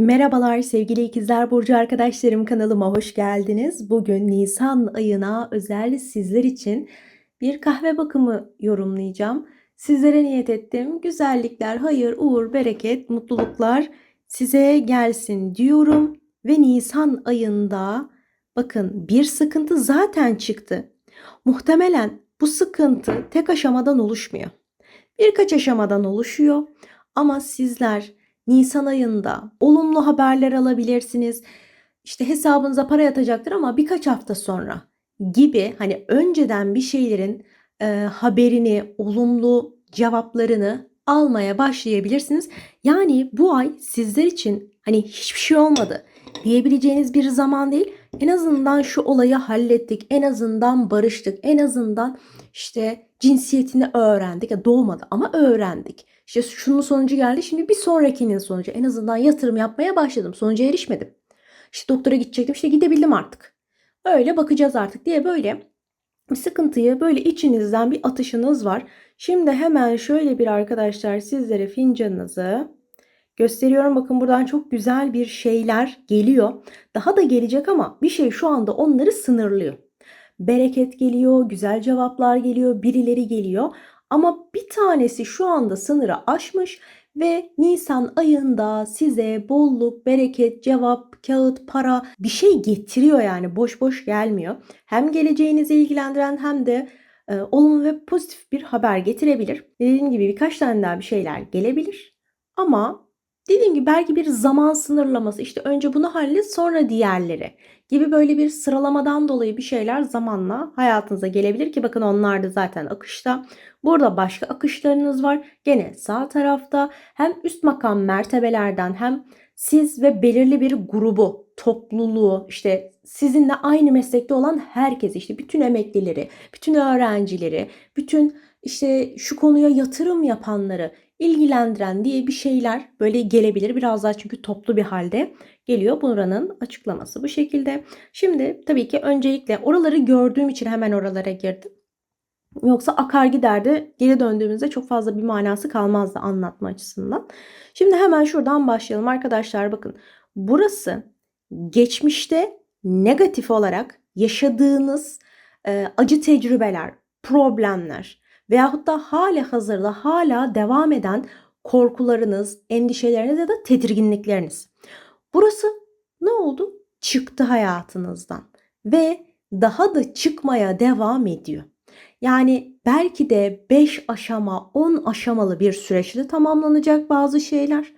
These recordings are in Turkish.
Merhabalar sevgili ikizler burcu arkadaşlarım kanalıma hoş geldiniz. Bugün Nisan ayına özel sizler için bir kahve bakımı yorumlayacağım. Sizlere niyet ettim. Güzellikler, hayır, uğur, bereket, mutluluklar size gelsin diyorum ve Nisan ayında bakın bir sıkıntı zaten çıktı. Muhtemelen bu sıkıntı tek aşamadan oluşmuyor. Birkaç aşamadan oluşuyor ama sizler Nisan ayında olumlu haberler alabilirsiniz. İşte hesabınıza para yatacaktır ama birkaç hafta sonra gibi hani önceden bir şeylerin e, haberini, olumlu cevaplarını almaya başlayabilirsiniz. Yani bu ay sizler için hani hiçbir şey olmadı diyebileceğiniz bir zaman değil. En azından şu olayı hallettik, en azından barıştık, en azından işte cinsiyetini öğrendik. Ya doğmadı ama öğrendik. İşte şunun sonucu geldi. Şimdi bir sonrakinin sonucu. En azından yatırım yapmaya başladım. Sonuca erişmedim. İşte doktora gidecektim. İşte gidebildim artık. Öyle bakacağız artık diye böyle bir sıkıntıyı böyle içinizden bir atışınız var. Şimdi hemen şöyle bir arkadaşlar sizlere fincanınızı gösteriyorum. Bakın buradan çok güzel bir şeyler geliyor. Daha da gelecek ama bir şey şu anda onları sınırlıyor. Bereket geliyor, güzel cevaplar geliyor, birileri geliyor. Ama bir tanesi şu anda sınırı aşmış ve Nisan ayında size bolluk, bereket, cevap, kağıt, para bir şey getiriyor yani boş boş gelmiyor. Hem geleceğinizi ilgilendiren hem de e, olumlu ve pozitif bir haber getirebilir. Dediğim gibi birkaç tane daha bir şeyler gelebilir. Ama dediğim gibi belki bir zaman sınırlaması işte önce bunu hallet sonra diğerleri gibi böyle bir sıralamadan dolayı bir şeyler zamanla hayatınıza gelebilir ki bakın onlar da zaten akışta. Burada başka akışlarınız var. Gene sağ tarafta hem üst makam mertebelerden hem siz ve belirli bir grubu, topluluğu, işte sizinle aynı meslekte olan herkes, işte bütün emeklileri, bütün öğrencileri, bütün işte şu konuya yatırım yapanları ilgilendiren diye bir şeyler böyle gelebilir. Biraz daha çünkü toplu bir halde geliyor. Buranın açıklaması bu şekilde. Şimdi tabii ki öncelikle oraları gördüğüm için hemen oralara girdim. Yoksa akar giderdi. Geri döndüğümüzde çok fazla bir manası kalmazdı anlatma açısından. Şimdi hemen şuradan başlayalım arkadaşlar. Bakın burası geçmişte negatif olarak yaşadığınız e, acı tecrübeler, problemler veyahut da hala hazırda hala devam eden korkularınız, endişeleriniz ya da tedirginlikleriniz. Burası ne oldu? Çıktı hayatınızdan ve daha da çıkmaya devam ediyor. Yani belki de 5 aşama, 10 aşamalı bir süreçte tamamlanacak bazı şeyler.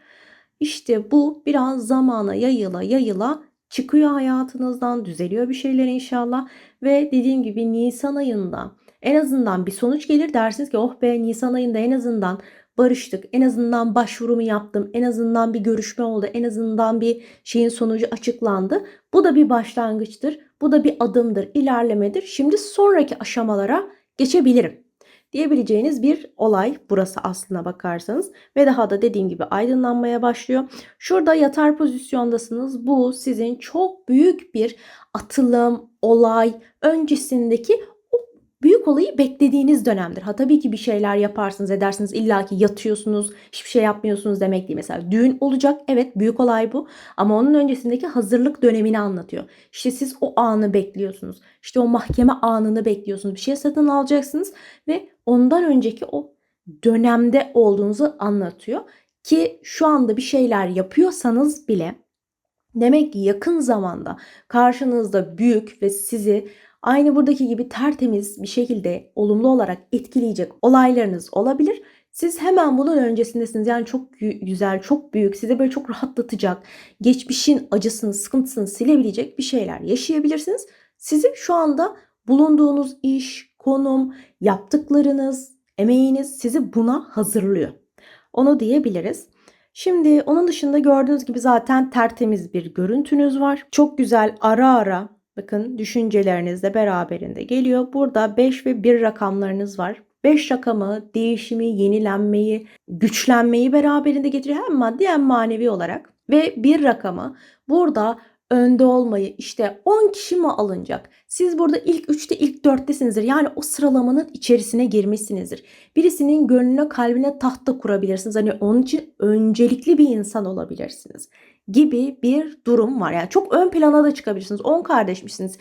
İşte bu biraz zamana yayıla yayıla çıkıyor hayatınızdan, düzeliyor bir şeyler inşallah. Ve dediğim gibi Nisan ayında en azından bir sonuç gelir dersiniz ki oh be Nisan ayında en azından barıştık. En azından başvurumu yaptım. En azından bir görüşme oldu. En azından bir şeyin sonucu açıklandı. Bu da bir başlangıçtır. Bu da bir adımdır, ilerlemedir. Şimdi sonraki aşamalara geçebilirim diyebileceğiniz bir olay burası aslına bakarsanız ve daha da dediğim gibi aydınlanmaya başlıyor. Şurada yatar pozisyondasınız. Bu sizin çok büyük bir atılım, olay öncesindeki büyük olayı beklediğiniz dönemdir. Ha tabii ki bir şeyler yaparsınız edersiniz illa ki yatıyorsunuz hiçbir şey yapmıyorsunuz demek değil. Mesela düğün olacak evet büyük olay bu ama onun öncesindeki hazırlık dönemini anlatıyor. İşte siz o anı bekliyorsunuz. İşte o mahkeme anını bekliyorsunuz. Bir şey satın alacaksınız ve ondan önceki o dönemde olduğunuzu anlatıyor. Ki şu anda bir şeyler yapıyorsanız bile demek ki yakın zamanda karşınızda büyük ve sizi aynı buradaki gibi tertemiz bir şekilde olumlu olarak etkileyecek olaylarınız olabilir. Siz hemen bunun öncesindesiniz. Yani çok güzel, çok büyük, size böyle çok rahatlatacak, geçmişin acısını, sıkıntısını silebilecek bir şeyler yaşayabilirsiniz. Sizi şu anda bulunduğunuz iş, konum, yaptıklarınız, emeğiniz sizi buna hazırlıyor. Onu diyebiliriz. Şimdi onun dışında gördüğünüz gibi zaten tertemiz bir görüntünüz var. Çok güzel ara ara Bakın düşünceleriniz de beraberinde geliyor. Burada 5 ve 1 rakamlarınız var. 5 rakamı değişimi, yenilenmeyi, güçlenmeyi beraberinde getiriyor hem maddi hem manevi olarak. Ve bir rakamı burada önde olmayı işte 10 kişi mi alınacak? Siz burada ilk 3'te ilk 4'tesinizdir. Yani o sıralamanın içerisine girmişsinizdir. Birisinin gönlüne kalbine tahta kurabilirsiniz. Hani onun için öncelikli bir insan olabilirsiniz gibi bir durum var. Yani çok ön plana da çıkabilirsiniz. 10 kardeşmişsiniz.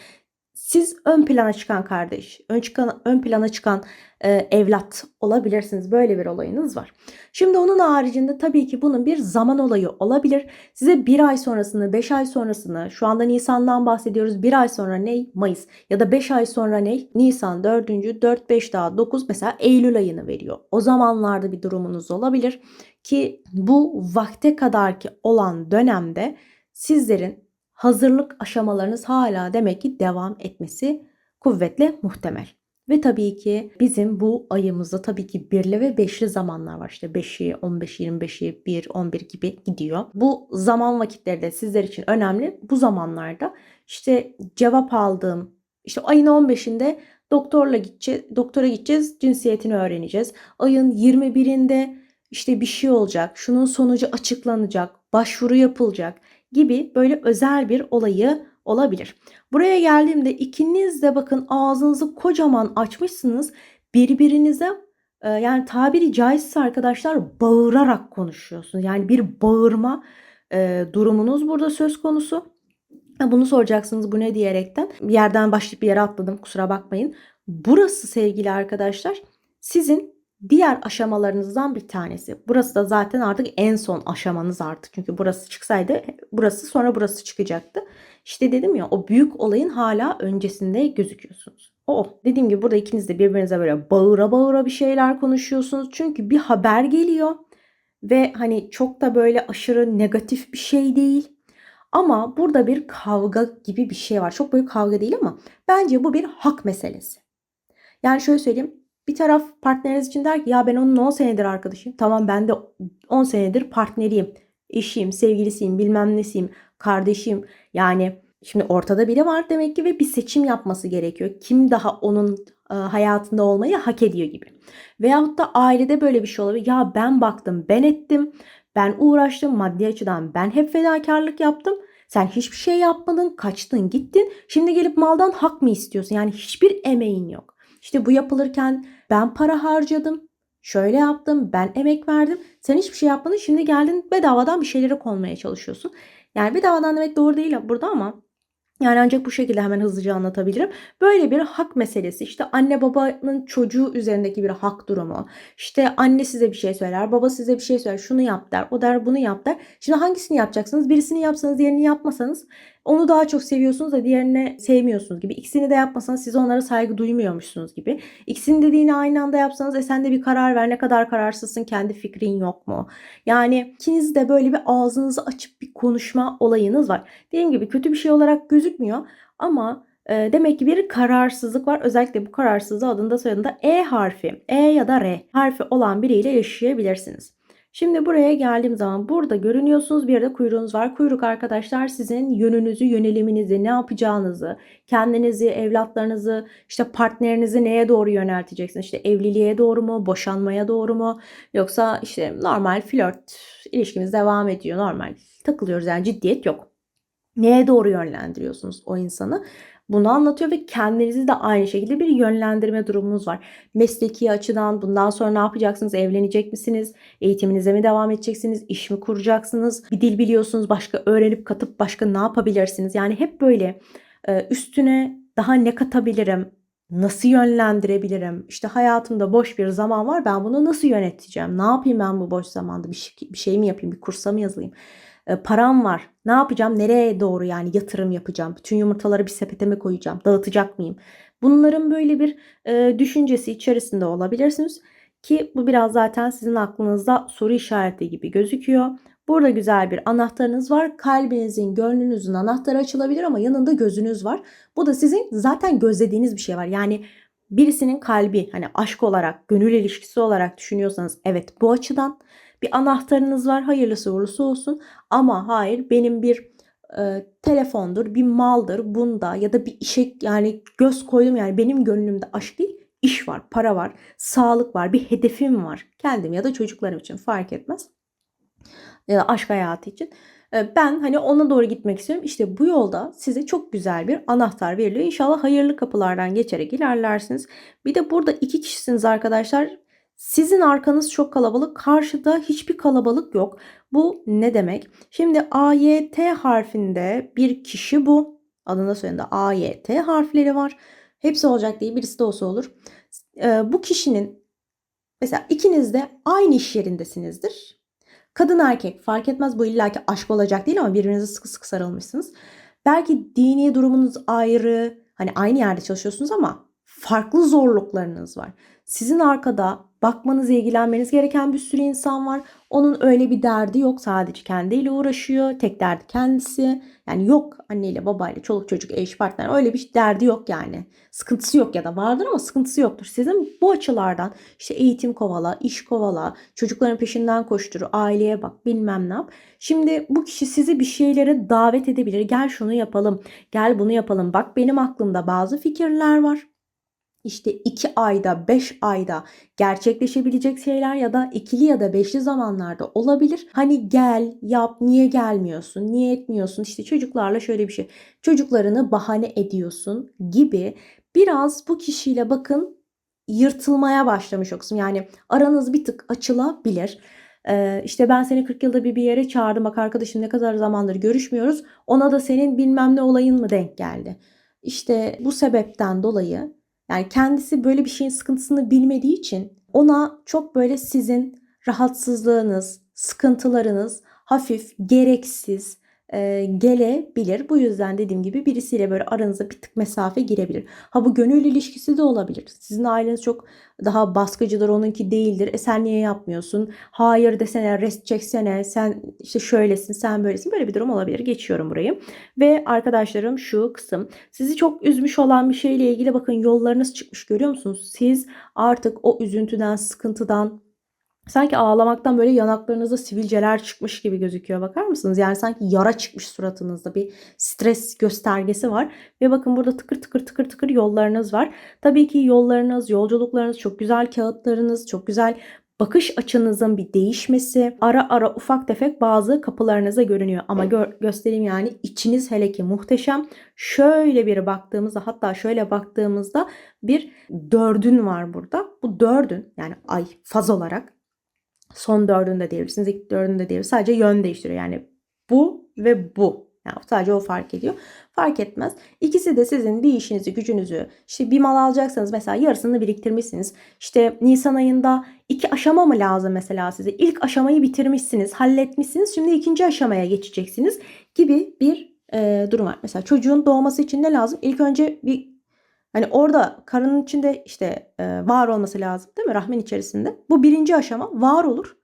Siz ön plana çıkan kardeş, ön, çıkan, ön plana çıkan e, evlat olabilirsiniz. Böyle bir olayınız var. Şimdi onun haricinde tabii ki bunun bir zaman olayı olabilir. Size bir ay sonrasını, beş ay sonrasını, şu anda Nisan'dan bahsediyoruz. Bir ay sonra ne? Mayıs. Ya da beş ay sonra ne? Nisan, dördüncü, dört, beş daha dokuz mesela Eylül ayını veriyor. O zamanlarda bir durumunuz olabilir. Ki bu vakte kadar ki olan dönemde sizlerin hazırlık aşamalarınız hala demek ki devam etmesi kuvvetle muhtemel. Ve tabii ki bizim bu ayımızda tabii ki birli ve beşli zamanlar var. İşte 5'i, 15'i, 25'i, 1, 11 gibi gidiyor. Bu zaman vakitleri de sizler için önemli. Bu zamanlarda işte cevap aldığım işte ayın 15'inde doktorla gideceğiz, doktora gideceğiz, cinsiyetini öğreneceğiz. Ayın 21'inde işte bir şey olacak, şunun sonucu açıklanacak, başvuru yapılacak gibi böyle özel bir olayı olabilir. Buraya geldiğimde ikiniz de bakın ağzınızı kocaman açmışsınız. Birbirinize e, yani tabiri caizse arkadaşlar bağırarak konuşuyorsunuz. Yani bir bağırma e, durumunuz burada söz konusu. Bunu soracaksınız bu ne diyerekten. Bir yerden başlayıp bir yere atladım kusura bakmayın. Burası sevgili arkadaşlar sizin diğer aşamalarınızdan bir tanesi. Burası da zaten artık en son aşamanız artık. Çünkü burası çıksaydı burası sonra burası çıkacaktı. İşte dedim ya o büyük olayın hala öncesinde gözüküyorsunuz. O dediğim gibi burada ikiniz de birbirinize böyle bağıra bağıra bir şeyler konuşuyorsunuz. Çünkü bir haber geliyor ve hani çok da böyle aşırı negatif bir şey değil. Ama burada bir kavga gibi bir şey var. Çok büyük kavga değil ama bence bu bir hak meselesi. Yani şöyle söyleyeyim. Bir taraf partneriniz için der ki ya ben onun 10 senedir arkadaşıyım. Tamam ben de 10 senedir partneriyim. Eşiyim, sevgilisiyim, bilmem nesiyim, kardeşim. Yani şimdi ortada biri var demek ki ve bir seçim yapması gerekiyor. Kim daha onun e, hayatında olmayı hak ediyor gibi. Veyahut da ailede böyle bir şey olabilir. Ya ben baktım, ben ettim, ben uğraştım maddi açıdan, ben hep fedakarlık yaptım. Sen hiçbir şey yapmadın, kaçtın, gittin. Şimdi gelip maldan hak mı istiyorsun? Yani hiçbir emeğin yok. İşte bu yapılırken ben para harcadım. Şöyle yaptım, ben emek verdim. Sen hiçbir şey yapmadın. Şimdi geldin bedavadan bir şeylere konmaya çalışıyorsun. Yani bedavadan demek doğru değil burada ama yani ancak bu şekilde hemen hızlıca anlatabilirim. Böyle bir hak meselesi. İşte anne babanın çocuğu üzerindeki bir hak durumu. İşte anne size bir şey söyler, baba size bir şey söyler. Şunu yap der, o der, bunu yap der. Şimdi hangisini yapacaksınız? Birisini yapsanız, diğerini yapmasanız onu daha çok seviyorsunuz da diğerini sevmiyorsunuz gibi. İkisini de yapmasanız siz onlara saygı duymuyormuşsunuz gibi. İkisini dediğini aynı anda yapsanız e sen de bir karar ver. Ne kadar kararsızsın kendi fikrin yok mu? Yani ikiniz de böyle bir ağzınızı açıp bir konuşma olayınız var. Dediğim gibi kötü bir şey olarak gözükmüyor ama e, demek ki bir kararsızlık var. Özellikle bu kararsızlığı adında soyadında E harfi, E ya da R harfi olan biriyle yaşayabilirsiniz. Şimdi buraya geldiğim zaman burada görünüyorsunuz bir yerde kuyruğunuz var. Kuyruk arkadaşlar sizin yönünüzü, yöneliminizi, ne yapacağınızı, kendinizi, evlatlarınızı, işte partnerinizi neye doğru yönelteceksiniz? İşte evliliğe doğru mu, boşanmaya doğru mu? Yoksa işte normal flört ilişkimiz devam ediyor. Normal takılıyoruz yani ciddiyet yok. Neye doğru yönlendiriyorsunuz o insanı? Bunu anlatıyor ve kendinizi de aynı şekilde bir yönlendirme durumunuz var. Mesleki açıdan bundan sonra ne yapacaksınız? Evlenecek misiniz? Eğitiminize mi devam edeceksiniz? İş mi kuracaksınız? Bir dil biliyorsunuz. Başka öğrenip katıp başka ne yapabilirsiniz? Yani hep böyle e, üstüne daha ne katabilirim? Nasıl yönlendirebilirim? İşte hayatımda boş bir zaman var. Ben bunu nasıl yöneteceğim? Ne yapayım ben bu boş zamanda? Bir şey, bir şey mi yapayım? Bir kursa mı yazılayım? E, param var. Ne yapacağım? Nereye doğru yani yatırım yapacağım? Bütün yumurtaları bir sepete mi koyacağım? Dağıtacak mıyım? Bunların böyle bir e, düşüncesi içerisinde olabilirsiniz. Ki bu biraz zaten sizin aklınızda soru işareti gibi gözüküyor. Burada güzel bir anahtarınız var. Kalbinizin, gönlünüzün anahtarı açılabilir ama yanında gözünüz var. Bu da sizin zaten gözlediğiniz bir şey var. Yani birisinin kalbi hani aşk olarak, gönül ilişkisi olarak düşünüyorsanız evet bu açıdan bir anahtarınız var. Hayırlısı uğurlusu olsun. Ama hayır benim bir e, telefondur, bir maldır bunda ya da bir işe yani göz koydum yani benim gönlümde aşk değil iş var, para var, sağlık var, bir hedefim var. Kendim ya da çocuklarım için fark etmez. Ya da aşk hayatı için. E, Ben hani ona doğru gitmek istiyorum. İşte bu yolda size çok güzel bir anahtar veriliyor. İnşallah hayırlı kapılardan geçerek ilerlersiniz. Bir de burada iki kişisiniz arkadaşlar. Sizin arkanız çok kalabalık. Karşıda hiçbir kalabalık yok. Bu ne demek? Şimdi AYT harfinde bir kişi bu. Adında söylediğinde AYT harfleri var. Hepsi olacak değil. Birisi de olsa olur. E, bu kişinin mesela ikiniz de aynı iş yerindesinizdir. Kadın erkek fark etmez bu illaki aşk olacak değil ama birbirinize sıkı sıkı sarılmışsınız. Belki dini durumunuz ayrı. Hani aynı yerde çalışıyorsunuz ama farklı zorluklarınız var. Sizin arkada bakmanız, ilgilenmeniz gereken bir sürü insan var. Onun öyle bir derdi yok. Sadece kendiyle uğraşıyor. Tek derdi kendisi. Yani yok anneyle, babayla, çoluk çocuk, eş, partner öyle bir derdi yok yani. Sıkıntısı yok ya da vardır ama sıkıntısı yoktur. Sizin bu açılardan işte eğitim kovala, iş kovala, çocukların peşinden koştur, aileye bak, bilmem ne yap. Şimdi bu kişi sizi bir şeylere davet edebilir. Gel şunu yapalım, gel bunu yapalım. Bak benim aklımda bazı fikirler var işte 2 ayda 5 ayda gerçekleşebilecek şeyler ya da ikili ya da beşli zamanlarda olabilir. Hani gel yap niye gelmiyorsun niye etmiyorsun işte çocuklarla şöyle bir şey çocuklarını bahane ediyorsun gibi biraz bu kişiyle bakın yırtılmaya başlamış o kısım. Yani aranız bir tık açılabilir. Ee, işte ben seni 40 yılda bir bir yere çağırdım bak arkadaşım ne kadar zamandır görüşmüyoruz. Ona da senin bilmem ne olayın mı denk geldi. İşte bu sebepten dolayı yani kendisi böyle bir şeyin sıkıntısını bilmediği için ona çok böyle sizin rahatsızlığınız, sıkıntılarınız hafif, gereksiz e, gelebilir. Bu yüzden dediğim gibi birisiyle böyle aranıza bir tık mesafe girebilir. Ha bu gönül ilişkisi de olabilir. Sizin aileniz çok daha baskıcıdır, onunki değildir. E sen niye yapmıyorsun? Hayır desene, rest çeksene, sen işte şöylesin, sen böylesin. Böyle bir durum olabilir. Geçiyorum burayı. Ve arkadaşlarım şu kısım. Sizi çok üzmüş olan bir şeyle ilgili bakın yollarınız çıkmış görüyor musunuz? Siz artık o üzüntüden, sıkıntıdan, Sanki ağlamaktan böyle yanaklarınızda sivilceler çıkmış gibi gözüküyor. Bakar mısınız? Yani sanki yara çıkmış suratınızda bir stres göstergesi var. Ve bakın burada tıkır tıkır tıkır tıkır yollarınız var. Tabii ki yollarınız, yolculuklarınız, çok güzel kağıtlarınız, çok güzel bakış açınızın bir değişmesi, ara ara ufak tefek bazı kapılarınıza görünüyor. Ama gö- göstereyim yani içiniz hele ki muhteşem. Şöyle bir baktığımızda hatta şöyle baktığımızda bir dördün var burada. Bu dördün yani ay faz olarak son dördünde diyebilirsiniz. ilk dördünde diyebilirsiniz. Sadece yön değiştiriyor. Yani bu ve bu. Yani sadece o fark ediyor. Fark etmez. İkisi de sizin bir işinizi, gücünüzü, işte bir mal alacaksanız mesela yarısını biriktirmişsiniz. İşte Nisan ayında iki aşama mı lazım mesela size? İlk aşamayı bitirmişsiniz, halletmişsiniz. Şimdi ikinci aşamaya geçeceksiniz gibi bir e, durum var. Mesela çocuğun doğması için ne lazım? İlk önce bir Hani orada karının içinde işte e, var olması lazım değil mi? Rahmin içerisinde. Bu birinci aşama var olur.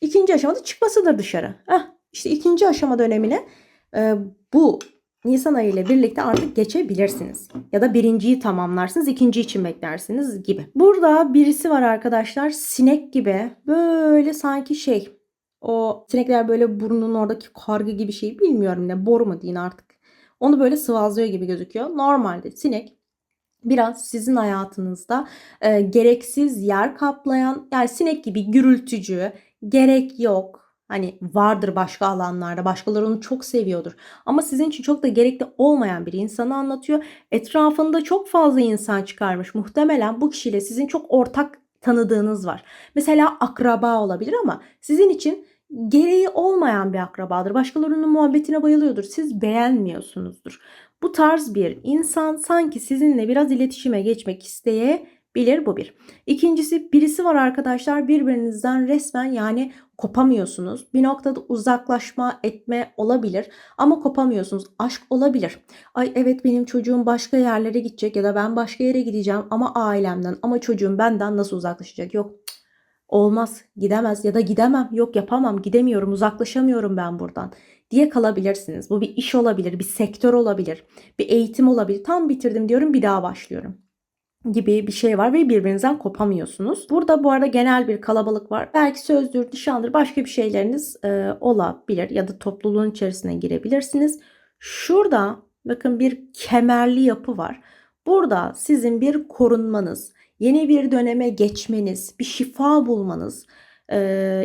İkinci aşamada çıkmasıdır dışarı. Heh, işte ikinci aşama dönemine e, bu Nisan ayı ile birlikte artık geçebilirsiniz. Ya da birinciyi tamamlarsınız, ikinci için beklersiniz gibi. Burada birisi var arkadaşlar sinek gibi böyle sanki şey o sinekler böyle burnunun oradaki kargı gibi şey bilmiyorum ne boru mu deyin artık. Onu böyle sıvazlıyor gibi gözüküyor. Normalde sinek biraz sizin hayatınızda e, gereksiz yer kaplayan yani sinek gibi gürültücü, gerek yok. Hani vardır başka alanlarda. Başkaları onu çok seviyordur. Ama sizin için çok da gerekli olmayan bir insanı anlatıyor. Etrafında çok fazla insan çıkarmış. Muhtemelen bu kişiyle sizin çok ortak tanıdığınız var. Mesela akraba olabilir ama sizin için gereği olmayan bir akrabadır. Başkalarının muhabbetine bayılıyordur. Siz beğenmiyorsunuzdur. Bu tarz bir insan sanki sizinle biraz iletişime geçmek isteyebilir bu bir. İkincisi birisi var arkadaşlar birbirinizden resmen yani kopamıyorsunuz. Bir noktada uzaklaşma etme olabilir ama kopamıyorsunuz. Aşk olabilir. Ay evet benim çocuğum başka yerlere gidecek ya da ben başka yere gideceğim ama ailemden ama çocuğum benden nasıl uzaklaşacak? Yok olmaz gidemez ya da gidemem yok yapamam gidemiyorum uzaklaşamıyorum ben buradan diye kalabilirsiniz. Bu bir iş olabilir, bir sektör olabilir, bir eğitim olabilir. Tam bitirdim diyorum bir daha başlıyorum gibi bir şey var ve birbirinizden kopamıyorsunuz. Burada bu arada genel bir kalabalık var. Belki sözdür, nişandır, başka bir şeyleriniz e, olabilir ya da topluluğun içerisine girebilirsiniz. Şurada bakın bir kemerli yapı var. Burada sizin bir korunmanız, yeni bir döneme geçmeniz, bir şifa bulmanız e,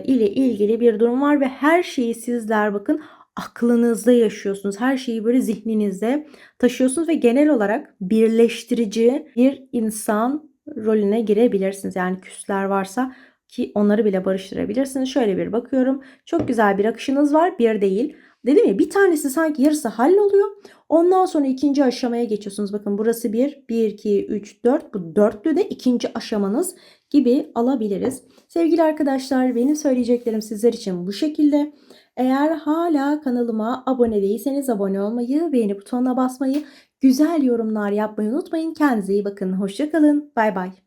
ile ilgili bir durum var ve her şeyi sizler bakın aklınızda yaşıyorsunuz. Her şeyi böyle zihninizde taşıyorsunuz ve genel olarak birleştirici bir insan rolüne girebilirsiniz. Yani küsler varsa ki onları bile barıştırabilirsiniz. Şöyle bir bakıyorum. Çok güzel bir akışınız var. Bir değil. Dedim ya bir tanesi sanki yarısı halloluyor. Ondan sonra ikinci aşamaya geçiyorsunuz. Bakın burası bir, bir, iki, üç, dört. Bu dörtlü de ikinci aşamanız gibi alabiliriz. Sevgili arkadaşlar benim söyleyeceklerim sizler için bu şekilde. Eğer hala kanalıma abone değilseniz abone olmayı, beğeni butonuna basmayı, güzel yorumlar yapmayı unutmayın. Kendinize iyi bakın. Hoşçakalın. Bay bay.